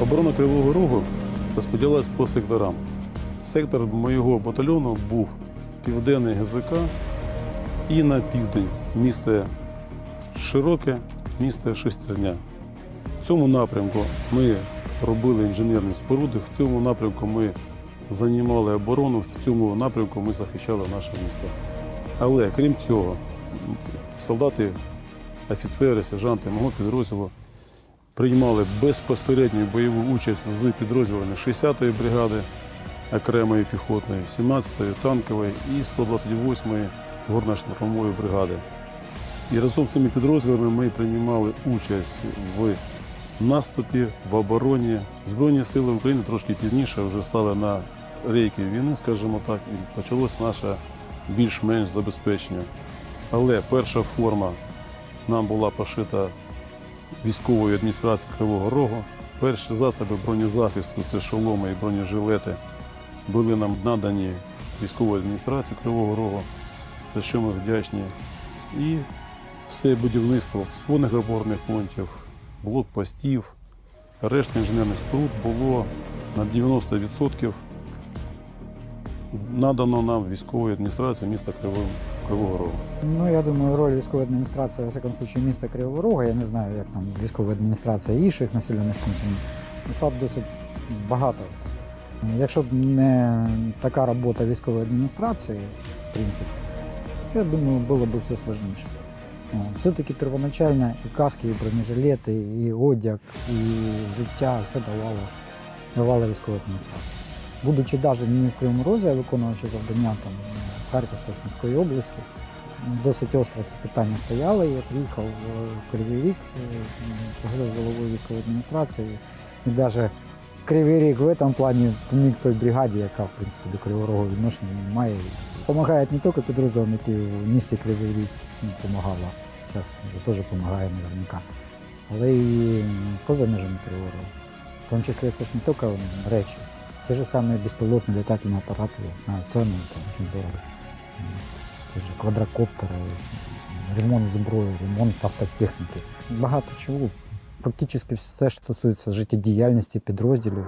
Оборона Кривого Рогу розподілилась по секторам. Сектор моєго батальйону був південний ГЗК і на південь місто Широке, місто Шестерня. В цьому напрямку ми робили інженерні споруди, в цьому напрямку ми займали оборону, в цьому напрямку ми захищали наше місто. Але крім цього, солдати, офіцери, сержанти мого підрозділу приймали безпосередню бойову участь з підрозділами 60-ї бригади окремої піхотної, 17-ї танкової і 128-ї горно-штурмової бригади. І разом з цими підрозділами ми приймали участь в наступі, в обороні. Збройні сили України трошки пізніше вже стали на рейки війни, скажімо так, і почалось наше більш-менш забезпечення. Але перша форма нам була пошита військовою адміністрацією Кривого Рогу. Перші засоби бронезахисту, це шоломи і бронежилети, були нам надані військовою адміністрацією Кривого Рогу, за що ми вдячні. І все будівництво сходних опорних пунктів, блокпостів, решта інженерних споруд було на 90% надано нам військовою адміністрацією міста Кривого, Рогу. Ну, я думаю, роль військової адміністрації, во всякому случае, міста Кривого Рога, я не знаю, як там військова адміністрація інших населених пунктів, несла б досить багато. Якщо б не така робота військової адміністрації, в принципі, я думаю, було б все складніше. Все-таки первоначально і каски, і бронежилети, і одяг, і взуття все давало, давала військова адміністрація. Будучи навіть не в Кривому Розі, а виконуючи завдання там Харківської Сумської області, досить остро це питання стояло. Я приїхав в Кривий Ріг, е, поговорив з головою військової адміністрації. І навіть Кривий Ріг в цьому плані поміг той бригаді, яка в принципі до Кривого Рогу відношення має. Помагають не тільки підрозділам, які в місті Кривий Ріг допомагала. Зараз вже теж допомагає наверняка. Але і поза межами Кривого. В тому числі це ж не тільки речі. Ті ж самое безпілотні літательні апарати на ціну там очень дорого. Те же квадрокоптери, ремонт зброї, ремонт автотехніки. Багато чого. Практично все, що стосується життєдіяльності підрозділів.